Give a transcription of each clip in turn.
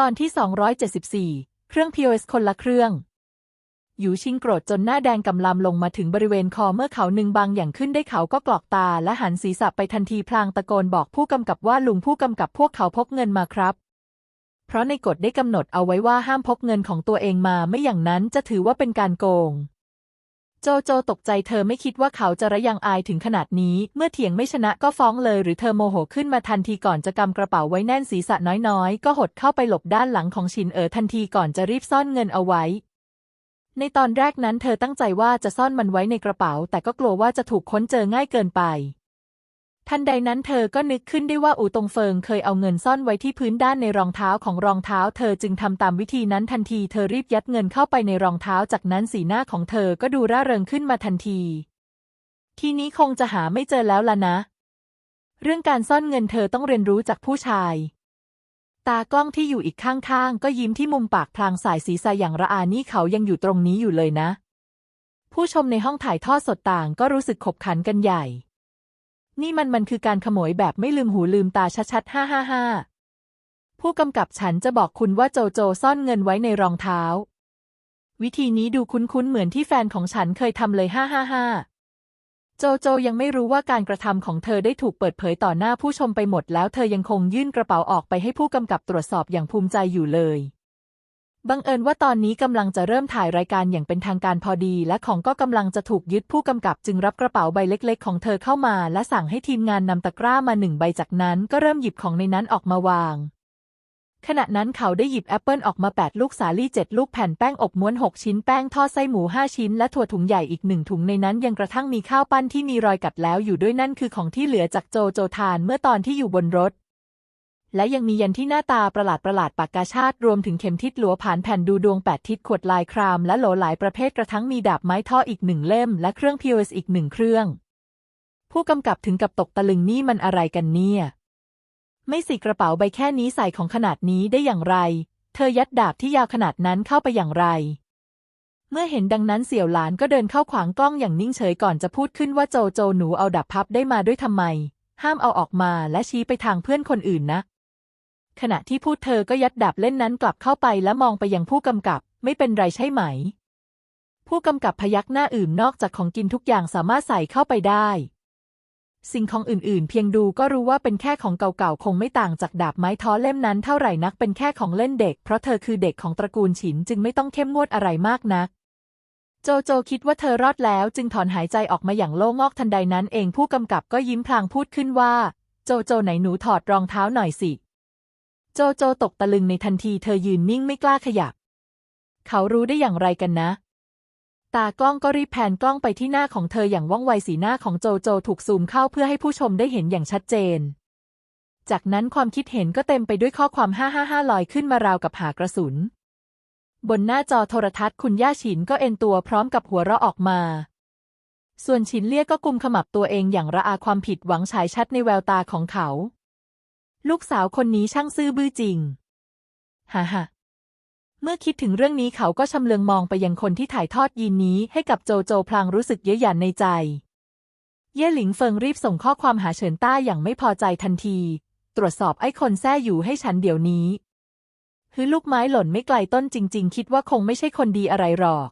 ตอนที่ 274 เครื่อง POS คนละเครื่อง หยูชิงโกรธจนหน้าแดงกำลำลงมาถึงบริเวณคอเมื่อเขาหนึ่งบางอย่างขึ้นได้เขาก็กรอกตาและหันศีรษะไปทันทีพลางตะโกนบอกผู้กำกับว่าลุงผู้กำกับพวกเขาพกเงินมาครับ เพราะในกฎได้กำหนดเอาไว้ว่าห้ามพกเงินของตัวเองมาไม่อย่างนั้นจะถือว่าเป็นการโกง โจโจตกใจเธอไม่คิดว่าเขาจะระยังอายถึงขนาดนี้ เมื่อเถียงไม่ชนะก็ฟ้องเลย หรือเธอโมโหขึ้นมาทันทีก่อนจะกำกระเป๋าไว้แน่นศีรษะน้อยๆ ก็หดเข้าไปหลบด้านหลังของชินเอ๋อทันทีก่อนจะรีบซ่อนเงินเอาไว้ ในตอนแรกนั้นเธอตั้งใจว่าจะซ่อนมันไว้ในกระเป๋า แต่ก็กลัวว่าจะถูกค้นเจอง่ายเกินไป ทันใดนั้นเธอก็นึกขึ้นได้ว่าอูตงเฟิงเคยเอาเงินซ่อนไว้ที่พื้นด้านในรองเท้าของรองเท้า เธอจึงทำตามวิธีนั้นทันทีเธอรีบยัดเงินเข้าไปในรองเท้าจากนั้นสีหน้าของเธอก็ดูร่าเริงขึ้นมาทันที ทีนี้คงจะหาไม่เจอแล้วล่ะนะ เรื่องการซ่อนเงินเธอต้องเรียนรู้จากผู้ชาย ตากล้องที่อยู่อีกข้างๆ ก็ยิ้มที่มุมปากพลางสายศีรษะอย่างระอานี่เขายังอยู่ตรงนี้อยู่เลยนะ ผู้ชมในห้องถ่ายทอดสดต่างก็รู้สึกขบขันกันใหญ่ นี่มันมันคือการขโมยแบบไม่ลืมหูลืมตาชัดๆ ฮ่าฮ่าฮ่าผู้กำกับฉันจะบอกคุณว่าโจโจซ่อนเงินไว้ในรองเท้า วิธีนี้ดูคุ้นๆ เหมือนที่แฟนของฉันเคยทำเลยฮ่าฮ่าฮ่าโจโจยังไม่รู้ว่าการกระทำของเธอได้ถูกเปิดเผยต่อหน้าผู้ชมไปหมดแล้วเธอยังคงยื่นกระเป๋าออกไปให้ผู้กำกับตรวจสอบอย่างภูมิใจอยู่เลย บังเอิญว่าตอนนี้กำลังจะเริ่มถ่ายรายการอย่างเป็นทางการพอดี และของก็กำลังจะถูกยึดผู้กำกับจึงรับกระเป๋าใบเล็กๆ ของเธอเข้ามา และสั่งให้ทีมงานนำตะกร้ามาหนึ่งใบจากนั้นก็เริ่มหยิบของในนั้นออกมาวาง ขณะนั้นเขาได้หยิบแอปเปิลออกมา 8 ลูกสาลี่ 7 ลูกแผ่นแป้งอบม้วน 6 ชิ้นแป้งทอดไส้หมู 5 ชิ้น และถั่วถุงใหญ่อีกหนึ่งถุงในนั้นยังกระทั่งมีข้าวปั้นที่มีรอยกัดแล้วอยู่ด้วยนั่นคือของที่เหลือจากโจโจทานเมื่อตอนที่อยู่บนรถ และยังมียันที่หน้าตาประหลาดประหลาดปากกาชาติรวมถึงเข็มทิศหลัวผ่านแผ่นดูดวงแปดทิศขวดลายครามและโหลหลายประเภทกระทั่งมีดาบไม้ท่ออีกหนึ่งเล่ม และเครื่อง POS อีกหนึ่งเครื่อง ผู้กำกับถึงกับตกตะลึงนี่มันอะไรกันเนี่ย ไม่สิกระเป๋าใบแค่นี้ใส่ของขนาดนี้ได้อย่างไร เธอยัดดาบที่ยาวขนาดนั้นเข้าไปอย่างไร เมื่อเห็นดังนั้นเสี่ยวหลานก็เดินเข้าขวางกล้องอย่างนิ่งเฉยก่อนจะพูดขึ้นว่าโจโจหนูเอาดาบพับได้มาด้วยทำไม ห้ามเอาออกมาและชี้ไปทางเพื่อนคนอื่นนะ ขณะที่พูดเธอก็ยัดดาบเล่นนั้นกลับเข้าไปและมองไปยังผู้กำกับ ไม่เป็นไรใช่ไหม ผู้กำกับพยักหน้าอื่นนอกจากของกินทุกอย่างสามารถใส่เข้าไปได้ สิ่งของอื่นๆ เพียงดูก็รู้ว่าเป็นแค่ของเก่าๆ คงไม่ต่างจากดาบไม้ท้อเล่มนั้นเท่าไหร่นักเป็นแค่ของเล่นเด็ก เพราะเธอคือเด็กของตระกูลฉินจึงไม่ต้องเข้มงวดอะไรมากนักโจโจคิดว่าเธอรอดแล้วจึงถอนหายใจออกมาอย่างโล่งอกทันใดนั้นเองผู้กำกับก็ยิ้มพลางพูดขึ้นว่า โจโจไหนหนูถอดรองเท้าหน่อยสิ โจโจตกตะลึงในทันทีเธอยืนนิ่งไม่กล้าขยับ เขารู้ได้อย่างไรกันนะ ตากล้องก็รีบแพนกล้องไปที่หน้าของเธออย่างว่องไวสีหน้าของโจโจถูกซูมเข้าเพื่อให้ผู้ชมได้เห็นอย่างชัดเจน จากนั้นความคิดเห็นก็เต็มไปด้วยข้อความ555ลอยขึ้นมาราวกับหากระสุน บนหน้าจอโทรทัศน์คุณย่าฉินก็เอ็นตัวพร้อมกับหัวเราะออกมาส่วนฉินเลี่ยก็กุมขมับตัวเองอย่างระอาความผิดหวังฉายชัดในแววตาของเขา ลูกสาวคนนี้ช่างซื่อบื้อจริง ฮ่าฮ่าเมื่อคิดถึงเรื่องนี้เขาก็ชำเลืองมองไปยังคนที่ถ่ายทอดยีนนี้ให้กับโจโจพลางรู้สึกเย้ยหยันในใจ เย่หลิงเฟิงรีบส่งข้อความหาเฉินต้าอย่างไม่พอใจทันที ตรวจสอบไอ้คนแท้อยู่ให้ฉันเดี๋ยวนี้ฮือลูกไม้หล่นไม่ไกลต้นจริง ๆ คิดว่าคงไม่ใช่คนดีอะไรหรอก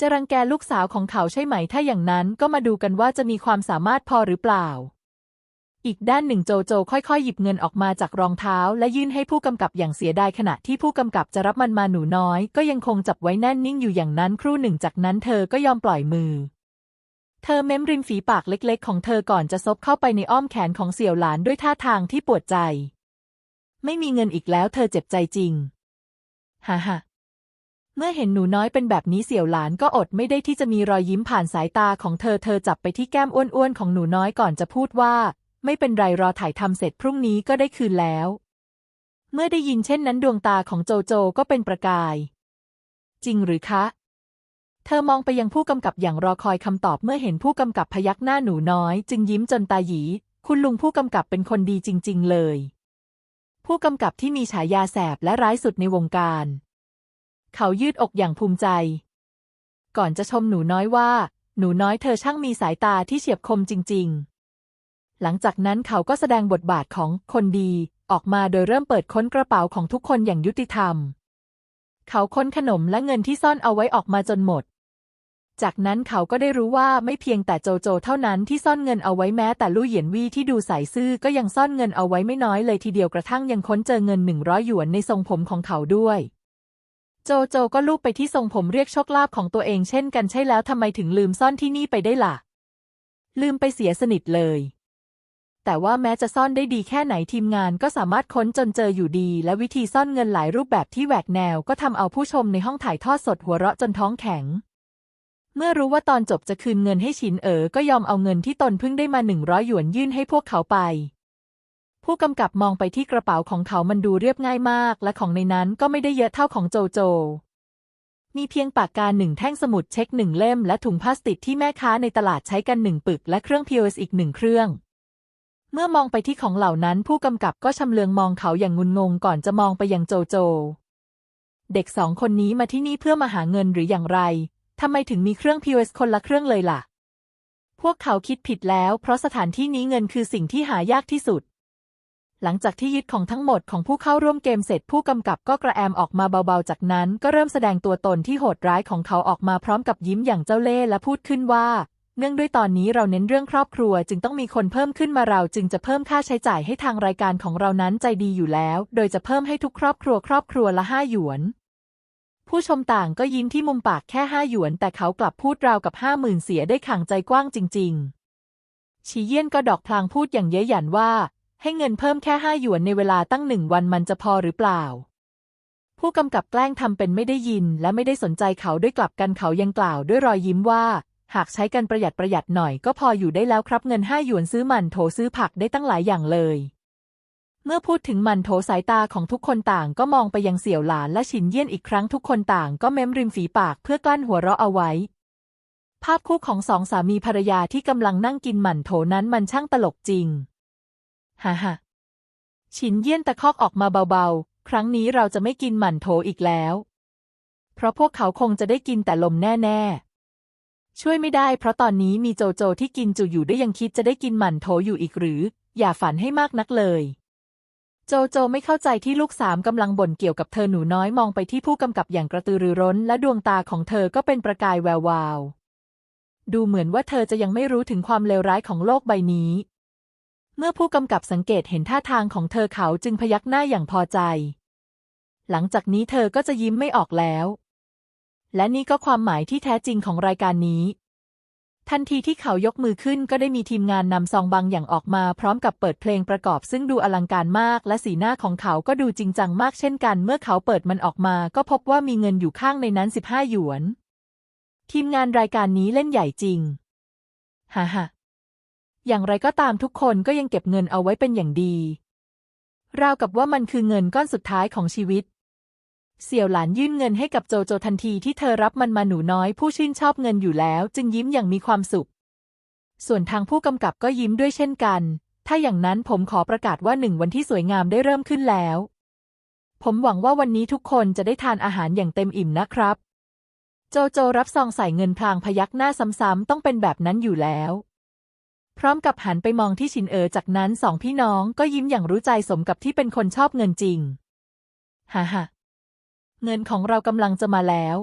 จะรังแกลูกสาวของเขาใช่ไหมถ้าอย่างนั้นก็มาดูกันว่าจะมีความสามารถพอหรือเปล่า อีกด้านหนึ่งโจโจค่อยๆ หยิบเงินออกมาจากรองเท้า และยื่นให้ผู้กำกับอย่างเสียดายขณะที่ผู้กำกับจะรับมันมาหนูน้อย ก็ยังคงจับไว้แน่นนิ่งอยู่อย่างนั้นครู่หนึ่งจากนั้นเธอก็ยอมปล่อยมือ เธอเม้มริมฝีปากเล็กๆ ของเธอก่อนจะซบเข้าไปในอ้อมแขนของเสี่ยวหลานด้วยท่าทางที่ปวดใจ ไม่มีเงินอีกแล้วเธอเจ็บใจจริงฮ่าฮ่าเมื่อเห็นหนูน้อยเป็นแบบนี้เสี่ยวหลานก็อดไม่ได้ที่จะมีรอยยิ้มผ่านสายตาของเธอ เธอจับไปที่แก้มอ้วนๆของหนูน้อยก่อนจะพูดว่า ไม่เป็นไรรอถ่ายทำเสร็จพรุ่งนี้ก็ได้คืนแล้ว เมื่อได้ยินเช่นนั้นดวงตาของโจโจก็เป็นประกาย จริงหรือคะ เธอมองไปยังผู้กำกับอย่างรอคอยคำตอบเมื่อเห็นผู้กำกับพยักหน้าหนูน้อย จึงยิ้มจนตาหยี คุณลุงผู้กำกับเป็นคนดีจริง ๆ เลย ผู้กำกับที่มีฉายาแสบและร้ายสุดในวงการ เขายืดอกอย่างภูมิใจ ก่อนจะชมหนูน้อยว่า หนูน้อยเธอช่างมีสายตาที่เฉียบคมจริง ๆ หลังจากนั้นเขาก็แสดงบทบาทของคนดีออกมาโดยเริ่มเปิดค้นกระเป๋าของทุกคนอย่างยุติธรรม เขาค้นขนมและเงินที่ซ่อนเอาไว้ออกมาจนหมด จากนั้นเขาก็ได้รู้ว่าไม่เพียงแต่โจโจเท่านั้นที่ซ่อนเงินเอาไว้แม้แต่ลู่เหยียนวี่ที่ดูใสซื่อก็ยังซ่อนเงินเอาไว้ไม่น้อยเลยทีเดียวกระทั่งยังค้นเจอเงินหนึ่งร้อยหยวนในทรงผมของเขาด้วย โจโจก็ลูบไปที่ทรงผมเรียกโชคลาภของตัวเองเช่นกันใช่แล้วทำไมถึงลืมซ่อนที่นี่ไปได้ล่ะ ลืมไปเสียสนิทเลย แต่ว่าแม้จะซ่อนได้ดีแค่ไหนทีมงานก็สามารถค้นจนเจออยู่ดี และวิธีซ่อนเงินหลายรูปแบบที่แหวกแนวก็ทำเอาผู้ชมในห้องถ่ายทอดสดหัวเราะจนท้องแข็ง เมื่อรู้ว่าตอนจบจะคืนเงินให้ฉินเอ๋อก็ยอมเอาเงินที่ตนเพิ่งได้มาหนึ่งร้อยหยวนยื่นให้พวกเขาไป ผู้กำกับมองไปที่กระเป๋าของเขามันดูเรียบง่ายมาก และของในนั้นก็ไม่ได้เยอะเท่าของโจโจมีเพียงปากกาหนึ่งแท่งสมุดเช็คหนึ่งเล่ม และถุงพลาสติกที่แม่ค้าในตลาดใช้กันหนึ่งปึก และเครื่อง POS อีกหนึ่งเครื่อง เมื่อมองไปที่ของเหล่านั้นผู้กำกับก็ชำเลืองมองเขาอย่างงุนงงก่อนจะมองไปยังโจโจ เด็กสองคนนี้มาที่นี่เพื่อมาหาเงินหรืออย่างไรทำไมถึงมีเครื่อง POS คนละเครื่องเลยล่ะ พวกเขาคิดผิดแล้วเพราะสถานที่นี้เงินคือสิ่งที่หายากที่สุด หลังจากที่ยึดของทั้งหมดของผู้เข้าร่วมเกมเสร็จผู้กำกับก็กระแอมออกมาเบาๆ จากนั้นก็เริ่มแสดงตัวตนที่โหดร้ายของเขาออกมาพร้อมกับยิ้มอย่างเจ้าเล่ห์และพูดขึ้นว่า เนื่องด้วยตอนนี้เราเน้นเรื่องครอบครัวจึงต้องมีคนเพิ่มขึ้นมาเราจึงจะเพิ่มค่าใช้จ่ายให้ทางรายการของเรานั้นใจดีอยู่แล้ว โดยจะเพิ่มให้ทุกครอบครัวครอบครัวละห้าหยวน ผู้ชมต่างก็ยิ้มที่มุมปากแค่ห้าหยวน แต่เขากลับพูดราวกับห้าหมื่นเสียได้ขังใจกว้างจริง ๆ ชีเยี่ยนก็ดอกพลางพูดอย่างเย้ยหยันว่า ให้เงินเพิ่มแค่ห้าหยวนในเวลาตั้งหนึ่งวันมันจะพอหรือเปล่า ผู้กำกับแกล้งทำเป็นไม่ได้ยิน และไม่ได้สนใจเขาด้วยกลับกันเขายังกล่าวด้วยรอยยิ้มว่า หากใช้กันประหยัดประหยัดหน่อยก็พออยู่ได้แล้วครับเงินห้าหยวนซื้อหมันโถซื้อผักได้ตั้งหลายอย่างเลย เมื่อพูดถึงหมันโถสายตาของทุกคนต่างก็มองไปยังเสี่ยวหลานและฉินเยี่ยนอีกครั้งทุกคนต่างก็เม้มริมฝีปากเพื่อกลั้นหัวเราะเอาไว้ ภาพคู่ของสองสามีภรรยาที่กำลังนั่งกินหมั่นโถนั้นมันช่างตลกจริงฮ่าฮ่าฉินเยี่ยนตะคอกออกมาเบาๆ ครั้งนี้เราจะไม่กินหมั่นโถอีกแล้ว เพราะพวกเขาคงจะได้กินแต่ลมแน่ๆ ช่วยไม่ได้เพราะตอนนี้มีโจโจที่กินจุอยู่ได้ยังคิดจะได้กินหมันโถอยู่อีกหรือ อย่าฝันให้มากนักเลย โจโจไม่เข้าใจที่ลูกสามกำลังบ่นเกี่ยวกับเธอหนูน้อยมองไปที่ผู้กำกับอย่างกระตือรือร้น และดวงตาของเธอก็เป็นประกายแวววาว ดูเหมือนว่าเธอจะยังไม่รู้ถึงความเลวร้ายของโลกใบนี้ เมื่อผู้กำกับสังเกตเห็นท่าทางของเธอเขาจึงพยักหน้าอย่างพอใจ หลังจากนี้เธอก็จะยิ้มไม่ออกแล้ว และนี่ก็ความหมายที่แท้จริงของรายการนี้ ทันทีที่เขายกมือขึ้นก็ได้มีทีมงานนำซองบางอย่างออกมาพร้อมกับเปิดเพลงประกอบ ซึ่งดูอลังการมาก และสีหน้าของเขาก็ดูจริงจังมากเช่นกัน เมื่อเขาเปิดมันออกมา ก็พบว่ามีเงินอยู่ข้างในนั้น 15 หยวน ทีมงานรายการนี้เล่นใหญ่จริงฮ่าฮ่าอย่างไรก็ตามทุกคนก็ยังเก็บเงินเอาไว้เป็นอย่างดี ราวกับว่ามันคือเงินก้อนสุดท้ายของชีวิต เสี่ยวหลานยื่นเงินให้กับโจโจทันทีที่เธอรับมันมาหนูน้อยผู้ชื่นชอบเงินอยู่แล้ว จึงยิ้มอย่างมีความสุข ส่วนทางผู้กำกับก็ยิ้มด้วยเช่นกัน ถ้าอย่างนั้นผมขอประกาศว่าหนึ่งวันที่สวยงามได้เริ่มขึ้นแล้ว ผมหวังว่าวันนี้ทุกคนจะได้ทานอาหารอย่างเต็มอิ่มนะครับ โจโจรับซองใส่เงินพลางพยักหน้าซ้ำๆต้องเป็นแบบนั้นอยู่แล้ว พร้อมกับหันไปมองที่ชินเอ๋อจากนั้นสองพี่น้องก็ยิ้มอย่างรู้ใจสมกับที่เป็นคนชอบเงินจริง ฮ่าฮ่า เงินของเรากำลังจะมาแล้ว